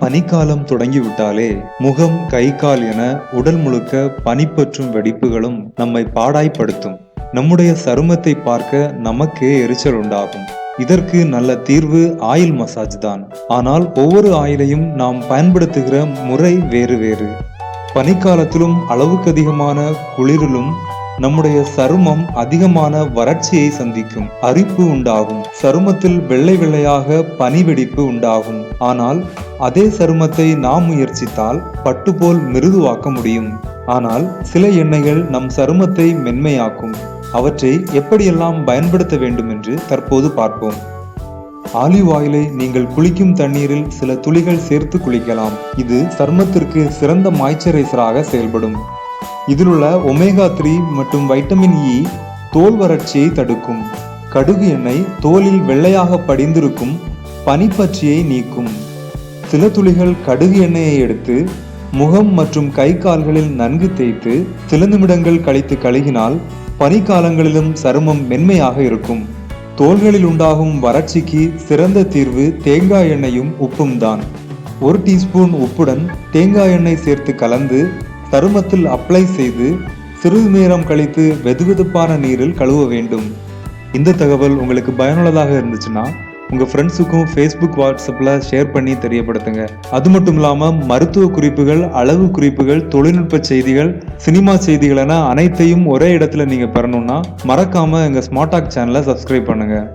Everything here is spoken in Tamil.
பனிக்காலம் தொடங்கிவிட்டாலே முகம் கை கால் என உடல் முழுக்க பனிப்பற்றும் வெடிப்புகளும் நம்மை பாடாய்ப்படுத்தும். நம்முடைய சருமத்தை பார்க்க நமக்கே எரிச்சல் உண்டாகும். இதற்கு நல்ல தீர்வு ஆயில் மசாஜ் தான். ஆனால் ஒவ்வொரு ஆயிலையும் நாம் பயன்படுத்துகிற முறை வேறு வேறு. பனிக்காலத்திலும் அளவுக்கு அதிகமான குளிரிலும் நம்முடைய சருமம் அதிகமான வறட்சியை சந்திக்கும் அரிப்பு உண்டாகும். சருமத்தில் வெள்ளை வெள்ளையாக பனி வெடிப்பு உண்டாகும். ஆனால் அதே சருமத்தை நாம் முயற்சித்தால் பட்டு போல் மிருதுவாக்க முடியும். ஆனால் சில எண்ணெய்கள் நம் சருமத்தை மென்மையாக்கும். அவற்றை எப்படியெல்லாம் பயன்படுத்த வேண்டும் என்று தற்போது பார்ப்போம். ஆலிவ் ஆயிலை நீங்கள் குளிக்கும் தண்ணீரில் சில துளிகள் சேர்த்து குளிக்கலாம். இது சருமத்திற்கு சிறந்த மாய்ச்சரைசராக செயல்படும். இதிலுள்ள ஒமேகா த்ரீ மற்றும் வைட்டமின் இ தோல் வறட்சியை தடுக்கும். கடுகு எண்ணெய் தோலில் வெள்ளையாக படிந்திருக்கும் பனிப்பற்றியை நீக்கும். சில துளிகள் கடுகு எண்ணெயை எடுத்து முகம் மற்றும் கை கால்களில் நன்கு தேய்த்து சில நிமிடங்கள் கழித்து கழுகினால் பனிக்காலங்களிலும் சருமம் மென்மையாக இருக்கும். தோள்களில் உண்டாகும் வறட்சிக்கு சிறந்த தீர்வு தேங்காய் எண்ணெயும் உப்பும் தான். ஒரு டீஸ்பூன் உப்புடன் தேங்காய் எண்ணெய் சேர்த்து கலந்து சருமத்தில் அப்ளை செய்து சிறிது நேரம் கழித்து வெதுவெதுப்பான நீரில் கழுவ வேண்டும். இந்த தகவல் உங்களுக்கு பயனுள்ளதாக இருந்துச்சுன்னா உங்கள் ஃப்ரெண்ட்ஸுக்கும் ஃபேஸ்புக் வாட்ஸ்அப்பில் ஷேர் பண்ணி தெரியப்படுத்துங்க. அது மட்டும் இல்லாமல் மருத்துவ குறிப்புகள் அளவு குறிப்புகள் தொழில்நுட்ப செய்திகள் சினிமா செய்திகள் என அனைத்தையும் ஒரே இடத்துல நீங்கள் பெறணும்னா மறக்காமல் எங்கள் ஸ்மார்ட் டாக் சேனலை சப்ஸ்கிரைப் பண்ணுங்கள்